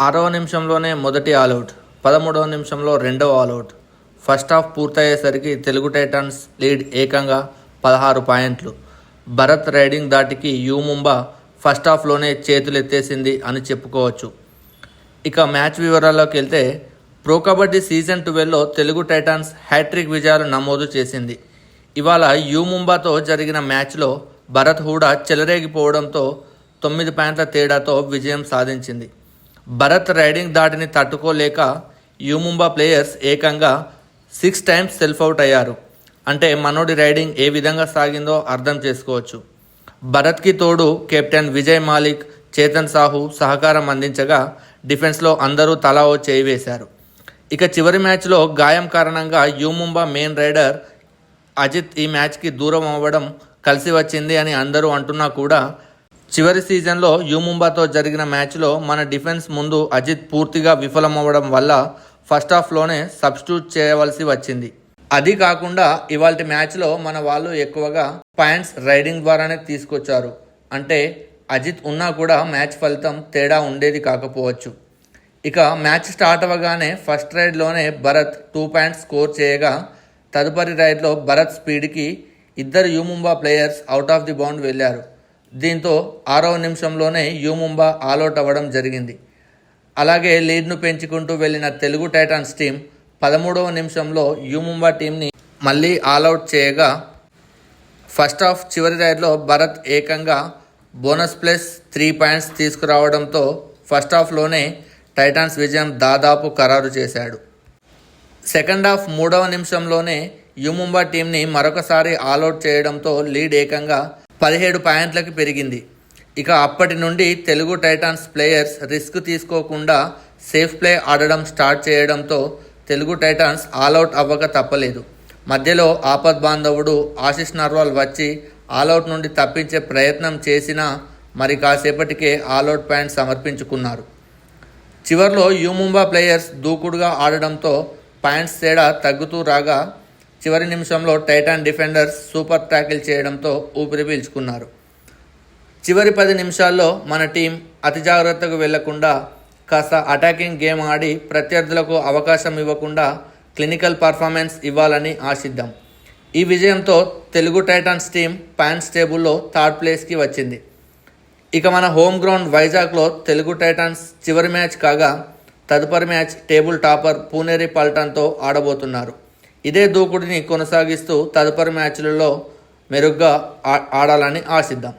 ఆరవ నిమిషంలోనే మొదటి ఆల్అవుట్ పదమూడవ నిమిషంలో రెండవ ఆల్అవుట్. ఫస్ట్ హాఫ్ పూర్తయ్యేసరికి తెలుగు టైటన్స్ లీడ్ ఏకంగా పదహారు పాయింట్లు. భరత్ రైడింగ్ దాటికి యూ ముంబా ఫస్ట్ హాఫ్లోనే చేతులెత్తేసింది అని చెప్పుకోవచ్చు. ఇక మ్యాచ్ వివరాల్లోకి వెళ్తే ప్రో కబడ్డీ సీజన్ ట్వెల్వ్లో తెలుగు టైటాన్స్ హ్యాట్రిక్ విజయాలు నమోదు చేసింది. ఇవాళ యూ ముంబాతో జరిగిన మ్యాచ్లో భరత్ హూడా చెలరేగిపోవడంతో తొమ్మిది పాయింట్ల తేడాతో విజయం సాధించింది. భరత్ రైడింగ్ దాటిని తట్టుకోలేక యూముంబా ప్లేయర్స్ ఏకంగా సిక్స్ టైమ్స్ సెల్ఫ్ అవుట్ అయ్యారు. అంటే మనోడి రైడింగ్ ఏ విధంగా సాగిందో అర్థం చేసుకోవచ్చు. భరత్కి తోడు కెప్టెన్ విజయ్ మాలిక్ చేతన్ సాహు సహకారం అందించగా డిఫెన్స్లో అందరూ తలా ఓ చేయి వేశారు. ఇక చివరి మ్యాచ్లో గాయం కారణంగా యూముంబా మెయిన్ రైడర్ అజిత్ ఈ మ్యాచ్కి దూరం అవ్వడం కలిసి వచ్చింది అని అందరూ అంటున్నా కూడా చివరి సీజన్లో యుముంబాతో జరిగిన మ్యాచ్లో మన డిఫెన్స్ ముందు అజిత్ పూర్తిగా విఫలమవ్వడం వల్ల ఫస్ట్ హాఫ్లోనే సబ్స్టిట్యూట్ చేయవలసి వచ్చింది. అది కాకుండా ఇవాళ మ్యాచ్లో మన వాళ్ళు ఎక్కువగా పాయింట్స్ రైడింగ్ ద్వారానే తీసుకొచ్చారు. అంటే అజిత్ ఉన్నా కూడా మ్యాచ్ ఫలితం తేడా ఉండేది కాకపోవచ్చు. ఇక మ్యాచ్ స్టార్ట్ అవ్వగానే ఫస్ట్ రైడ్లోనే భరత్ టూ పాయింట్స్ స్కోర్ చేయగా తదుపరి రైడ్లో భరత్ స్పీడ్కి ఇద్దరు U Mumba players out of the bound వెళ్ళారు. దీంతో ఆరవ నిమిషంలోనే యూముంబా ఆలౌట్ అవ్వడం జరిగింది. అలాగే లీడ్ను పెంచుకుంటూ వెళ్ళిన తెలుగు టైటాన్స్ టీం పదమూడవ నిమిషంలో యూముంబా టీంని మళ్ళీ ఆలౌట్ చేయగా ఫస్ట్ హాఫ్ చివరి రైడ్లో భరత్ ఏకంగా బోనస్ ప్లస్ త్రీ పాయింట్స్ తీసుకురావడంతో ఫస్ట్ హాఫ్లోనే టైటాన్స్ విజయం దాదాపు ఖరారు చేశాడు. సెకండ్ హాఫ్ మూడవ నిమిషంలోనే యుముంబా టీంని మరొకసారి ఆలౌట్ చేయడంతో లీడ్ ఏకంగా పదిహేడు పాయింట్లకి పెరిగింది. ఇక అప్పటి నుండి తెలుగు టైటాన్స్ ప్లేయర్స్ రిస్క్ తీసుకోకుండా సేఫ్ ప్లే ఆడడం స్టార్ట్ చేయడంతో తెలుగు టైటాన్స్ ఆల్అవుట్ అవ్వక తప్పలేదు. మధ్యలో ఆపద్ బాంధవుడు ఆశిష్ నర్వాల్ వచ్చి ఆల్అవుట్ నుండి తప్పించే ప్రయత్నం చేసినా మరి కాసేపటికే ఆల్అవుట్ పాయింట్ సమర్పించుకున్నారు. చివర్లో యూముంబా ప్లేయర్స్ దూకుడుగా ఆడడంతో పాయింట్స్ తేడా తగ్గుతూ రాగా చివరి నిమిషంలో టైటాన్ డిఫెండర్స్ సూపర్ ట్యాకిల్ చేయడంతో ఊపిరి పీల్చుకున్నారు. చివరి పది నిమిషాల్లో మన టీం అతి జాగ్రత్తకు వెళ్ళకుండా కాస్త అటాకింగ్ గేమ్ ఆడి ప్రత్యర్థులకు అవకాశం ఇవ్వకుండా క్లినికల్ పర్ఫార్మెన్స్ ఇవ్వాలని ఆశిద్దాం. ఈ విజయంతో తెలుగు టైటాన్స్ టీం ప్యాన్స్ టేబుల్లో థర్డ్ ప్లేస్కి వచ్చింది. ఇక మన హోమ్ గ్రౌండ్ వైజాగ్లో తెలుగు టైటాన్స్ చివరి మ్యాచ్ కాగా తదుపరి మ్యాచ్ టేబుల్ టాపర్ పూనేరి పల్టన్తో ఆడబోతున్నారు. ఇదే దూకుడిని కొనసాగిస్తూ తదుపరి మ్యాచ్లలో మెరుగ్గా ఆ- ఆడాలని ఆశిద్దాం.